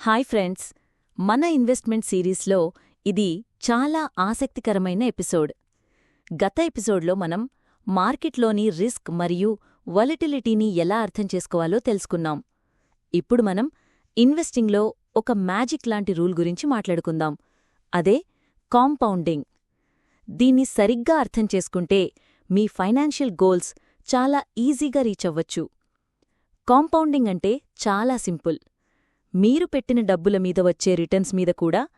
Hi friends మన investment సిరీస్లో ఇది చాలా ఆసక్తికరమైన ఎపిసోడ్. గత ఎపిసోడ్లో మనం మార్కెట్లోని రిస్క్ మరియు వలటిలిటీని ఎలా అర్థం చేసుకోవాలో తెలుసుకున్నాం. ఇప్పుడు మనం ఇన్వెస్టింగ్లో ఒక మ్యాజిక్ లాంటి రూల్ గురించి మాట్లాడుకుందాం. అదే కాంపౌండింగ్. దీన్ని సరిగ్గా అర్థం చేసుకుంటే మీ ఫైనాన్షియల్ గోల్స్ చాలా ఈజీగా రీచ్ అవ్వచ్చు. కాంపౌండింగ్ అంటే చాలా సింపుల్. మీరు పెట్టిన డబ్బుల మీద వచ్చే రిటర్న్స్ మీద కూడా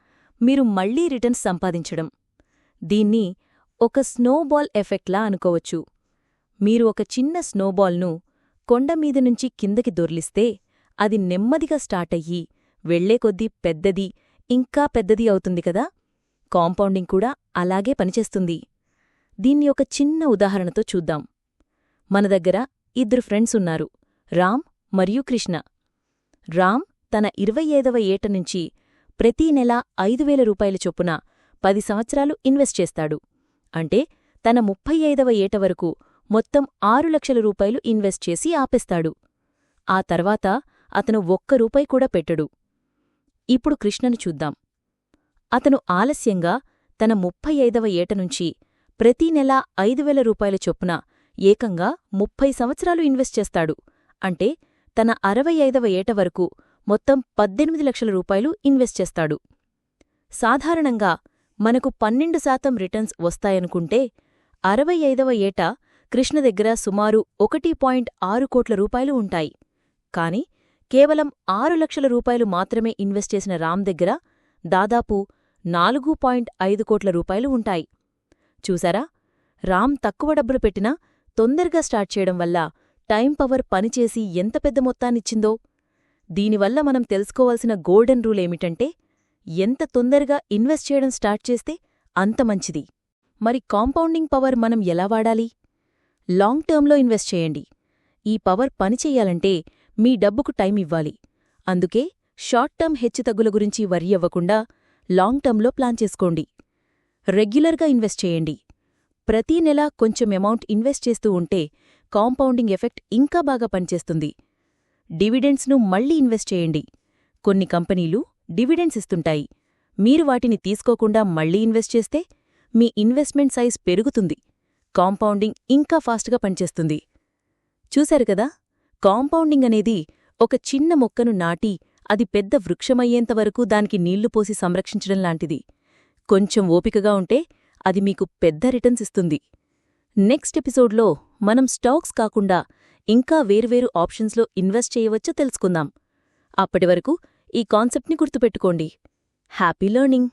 మీరు మళ్ళీ రిటర్న్స్ సంపాదించడం. దీన్ని ఒక స్నోబాల్ ఎఫెక్ట్లా అనుకోవచ్చు. మీరు ఒక చిన్న స్నోబాల్ను కొండమీద నుంచి కిందకి దొర్లిస్తే అది నెమ్మదిగా స్టార్టయ్యి అయ్యి కొద్దీ పెద్దది ఇంకా పెద్దది అవుతుంది కదా? కాంపౌండింగ్ కూడా అలాగే పనిచేస్తుంది. దీన్ని ఒక చిన్న ఉదాహరణతో చూద్దాం. మన దగ్గర ఇద్దరు ఫ్రెండ్స్ ఉన్నారు. రామ్ మరియు కృష్ణ. రామ్ తన ఇరవై ఐదవ ఏట నుంచి ప్రతీ నెలా ఐదు వేల రూపాయల చొప్పున పది సంవత్సరాలు ఇన్వెస్ట్ చేస్తాడు. అంటే తన ముప్పై ఐదవ ఏట వరకు మొత్తం ఆరు లక్షల రూపాయలు ఇన్వెస్ట్ చేసి ఆపేస్తాడు. ఆ తర్వాత అతను ఒక్క రూపాయి కూడా పెట్టడు. ఇప్పుడు కృష్ణను చూద్దాం. అతను ఆలస్యంగా తన ముప్పై ఐదవ ఏట నుంచి ప్రతీ నెలా ఐదు వేల రూపాయల చొప్పున ఏకంగా ముప్పై సంవత్సరాలు ఇన్వెస్ట్ చేస్తాడు. అంటే తన అరవై ఐదవ ఏట వరకు మొత్తం పద్దెనిమిది లక్షల రూపాయలు ఇన్వెస్ట్ చేస్తాడు. సాధారణంగా మనకు పన్నెండు శాతం రిటర్న్స్ వస్తాయనుకుంటే అరవై ఐదవ ఏట కృష్ణ దగ్గర సుమారు ఒకటి పాయింట్ ఆరు కోట్ల రూపాయలు ఉంటాయి. కాని కేవలం ఆరు లక్షల రూపాయలు మాత్రమే ఇన్వెస్ట్ చేసిన రామ్ దగ్గర దాదాపు నాలుగు పాయింట్ ఐదు కోట్ల రూపాయలు ఉంటాయి. చూసారా రామ్ తక్కువ డబ్బులు పెట్టినా తొందరగా స్టార్ట్ చేయడం వల్ల టైం పవర్ పనిచేసి ఎంత పెద్ద మొత్తాన్నిచ్చిందో! దీనివల్ల మనం తెలుసుకోవాల్సిన గోల్డెన్ రూల్ ఏమిటంటే ఎంత తొందరగా ఇన్వెస్ట్ చేయడం స్టార్ట్ చేస్తే అంత మంచిది. మరి కాంపౌండింగ్ పవర్ మనం ఎలా వాడాలి? లాంగ్ టర్మ్లో ఇన్వెస్ట్ చేయండి. ఈ పవర్ పనిచెయ్యాలంటే మీ డబ్బుకు టైం ఇవ్వాలి. అందుకే షార్ట్ టర్మ్ హెచ్చుతగ్గుల గురించి వరి అవ్వకుండా లాంగ్ టర్మ్లో ప్లాన్ చేసుకోండి. రెగ్యులర్గా ఇన్వెస్ట్ చేయండి. ప్రతీ నెలా కొంచెం అమౌంట్ ఇన్వెస్ట్ చేస్తూ ఉంటే కాంపౌండింగ్ ఎఫెక్ట్ ఇంకా బాగా పనిచేస్తుంది. డివిడెండ్స్ను మళ్ళీ ఇన్వెస్ట్ చేయండి. కొన్ని కంపెనీలు డివిడెండ్స్ ఇస్తుంటాయి. మీరు వాటిని తీసుకోకుండా మళ్ళీ ఇన్వెస్ట్ చేస్తే మీ ఇన్వెస్ట్మెంట్ సైజ్ పెరుగుతుంది. కాంపౌండింగ్ ఇంకా ఫాస్ట్గా పనిచేస్తుంది. చూశారు కదా? కాంపౌండింగ్ అనేది ఒక చిన్న మొక్కను నాటి అది పెద్ద వృక్షమయ్యేంతవరకు దానికి నీళ్ళు పోసి సంరక్షించడం లాంటిది. కొంచెం ఓపికగా ఉంటే అది మీకు పెద్ద రిటర్న్స్ ఇస్తుంది. నెక్స్ట్ ఎపిసోడ్లో మనం స్టాక్స్ కాకుండా ఇంకా వేర్వేరు ఆప్షన్స్లో ఇన్వెస్ట్ చేయవచ్చో తెలుసుకుందాం. అప్పటివరకు ఈ కాన్సెప్ట్ని గుర్తుపెట్టుకోండి. Happy learning!